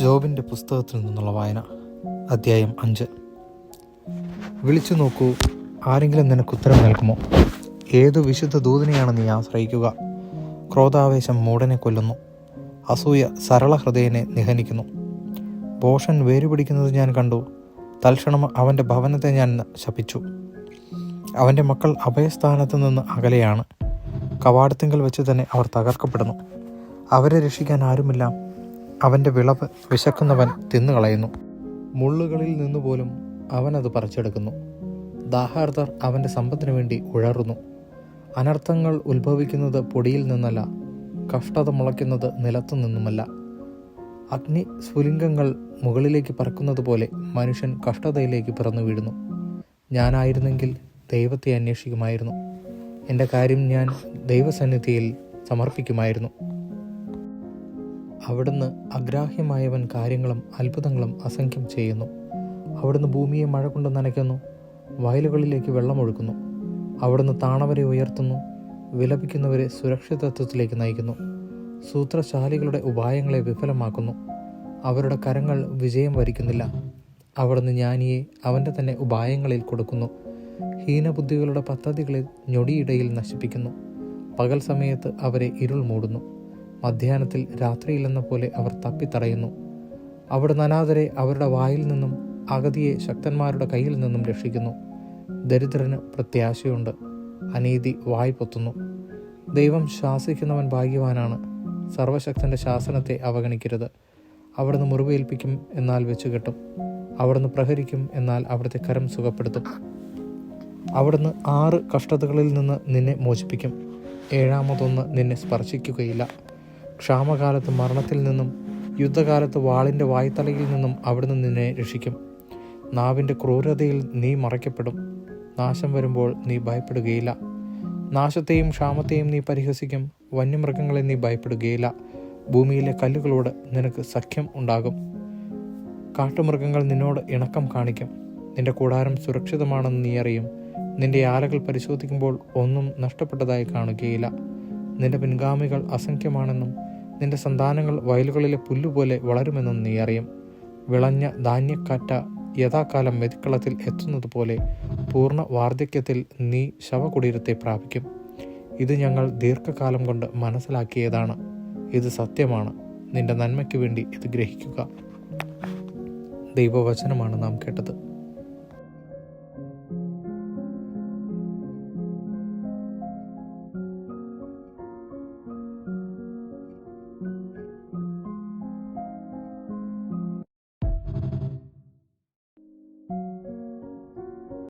ജോബിന്റെ പുസ്തകത്തിൽ നിന്നുള്ള വായന അധ്യായം അഞ്ച്. വിളിച്ചു നോക്കൂ ആരെങ്കിലും നിനക്ക് ഉത്തരം നൽകുമോ? ഏതു വിശുദ്ധ ദൂതനെയാണ് നീ ആശ്രയിക്കുക? ക്രോധാവേശം മൂടനെ കൊല്ലുന്നു അസൂയ സരള ഹൃദയനെ നിഹനിക്കുന്നു. ഭോഷൻ വേരുപിടിക്കുന്നത് ഞാൻ കണ്ടു തൽക്ഷണം അവന്റെ ഭവനത്തെ ഞാൻ ശപിച്ചു. അവന്റെ മക്കൾ അഭയസ്ഥാനത്ത് നിന്ന് അകലെയാണ് കവാടത്തിങ്കൽ വെച്ച് തന്നെ അവർ തകർക്കപ്പെടുന്നു. അവരെ രക്ഷിക്കാൻ ആരുമില്ല അവന്റെ വിളവ് വിശക്കുന്നവൻ തിന്നുകളയുന്നു. മുള്ളുകളിൽ നിന്നുപോലും അവനത് പറിച്ചെടുക്കുന്നു. ദാഹാർദർ അവന്റെ സമ്പത്തിനു വേണ്ടി ഉഴറുന്നു. അനർത്ഥങ്ങൾ ഉത്ഭവിക്കുന്നത് പൊടിയിൽ നിന്നല്ല കഷ്ടത മുളയ്ക്കുന്നത് നിലത്തു നിന്നുമല്ല. അഗ്നി സ്ഫുലിംഗങ്ങൾ മുകളിലേക്ക് പറക്കുന്നത് പോലെ മനുഷ്യൻ കഷ്ടതയിലേക്ക് പിറന്നു വീഴുന്നു. ഞാനായിരുന്നെങ്കിൽ ദൈവത്തെ അന്വേഷിക്കുമായിരുന്നു. എന്റെ കാര്യം ഞാൻ ദൈവസന്നിധിയിൽ സമർപ്പിക്കുമായിരുന്നു. അവിടുന്ന് അഗ്രാഹ്യമായവൻ കാര്യങ്ങളും അത്ഭുതങ്ങളും അസംഖ്യം ചെയ്യുന്നു. അവിടുന്ന് ഭൂമിയെ മഴ കൊണ്ട് നനയ്ക്കുന്നു. വയലുകളിലേക്ക് വെള്ളമൊഴുക്കുന്നു അവിടുന്ന് താണവരെ ഉയർത്തുന്നു. വിലപിക്കുന്നവരെ സുരക്ഷിതത്വത്തിലേക്ക് നയിക്കുന്നു. സൂത്രശാലികളുടെ ഉപായങ്ങളെ വിഫലമാക്കുന്നു. അവരുടെ കരങ്ങൾ വിജയം വരിക്കുന്നില്ല. അവിടുന്ന് ജ്ഞാനിയെ അവന്റെ തന്നെ ഉപായങ്ങളിൽ കൊടുക്കുന്നു. ഹീനബുദ്ധികളുടെ പദ്ധതികളെ ഞൊടിയിടയിൽ നശിപ്പിക്കുന്നു. പകൽ സമയത്ത് അവരെ ഇരുൾ മൂടുന്നു. മധ്യാഹ്നത്തിൽ രാത്രിയിലെന്ന പോലെ അവർ തപ്പിത്തടയുന്നു. അവിടെ അനാഥരെ അവരുടെ വായിൽ നിന്നും അഗതിയെ ശക്തന്മാരുടെ കയ്യിൽ നിന്നും രക്ഷിക്കുന്നു. ദരിദ്രന് പ്രത്യാശയുണ്ട്. അനീതി വായ് പൊത്തുന്നു. ദൈവം ശാസിക്കുന്നവൻ ഭാഗ്യവാനാണ്. സർവശക്തന്റെ ശാസനത്തെ അവഗണിക്കരുത്. അവിടുന്ന് മുറിവേൽപ്പിക്കും എന്നാൽ വെച്ചു കെട്ടും. അവിടുന്ന് പ്രഹരിക്കും എന്നാൽ അവിടുത്തെ കരം സുഖപ്പെടുത്തും. അവിടുന്ന് ആറ് കഷ്ടതകളിൽ നിന്ന് നിന്നെ മോചിപ്പിക്കും. ഏഴാമതൊന്ന് നിന്നെ സ്പർശിക്കുകയില്ല. ക്ഷാമകാലത്ത് മരണത്തിൽ നിന്നും യുദ്ധകാലത്ത് വാളിന്റെ വായ്ത്തലയിൽ നിന്നും അവിടുന്ന് നിന്നെ രക്ഷിക്കും. നാവിന്റെ ക്രൂരതയിൽ നീ മറയ്ക്കപ്പെടും. നാശം വരുമ്പോൾ നീ ഭയപ്പെടുകയില്ല. നാശത്തെയും ക്ഷാമത്തെയും നീ പരിഹസിക്കും. വന്യമൃഗങ്ങളെ നീ ഭയപ്പെടുകയില്ല. ഭൂമിയിലെ കല്ലുകളോട് നിനക്ക് സഖ്യം ഉണ്ടാകും. കാട്ടുമൃഗങ്ങൾ നിന്നോട് ഇണക്കം കാണിക്കും. നിന്റെ കൂടാരം സുരക്ഷിതമാണെന്ന് നീ അറിയും. നിന്റെ ആലകൾ പരിശോധിക്കുമ്പോൾ ഒന്നും നഷ്ടപ്പെട്ടതായി കാണുകയില്ല. നിന്റെ പിൻഗാമികൾ അസംഖ്യമാണെന്നും നിന്റെ സന്താനങ്ങൾ വയലുകളിലെ പുല്ലുപോലെ വളരുമെന്നും നീ അറിയും. വിളഞ്ഞ ധാന്യക്കാറ്റ യഥാകാലം മെതിക്കളത്തിൽ എത്തുന്നത് പോലെ പൂർണ വാർദ്ധക്യത്തിൽ നീ ശവകുടീരത്തെ പ്രാപിക്കും. ഇത് ഞങ്ങൾ ദീർഘകാലം കൊണ്ട് മനസ്സിലാക്കിയതാണ്. ഇത് സത്യമാണ്. നിന്റെ നന്മയ്ക്ക് വേണ്ടി ഇത് ഗ്രഹിക്കുക. ദൈവവചനമാണ് നാം കേട്ടത്.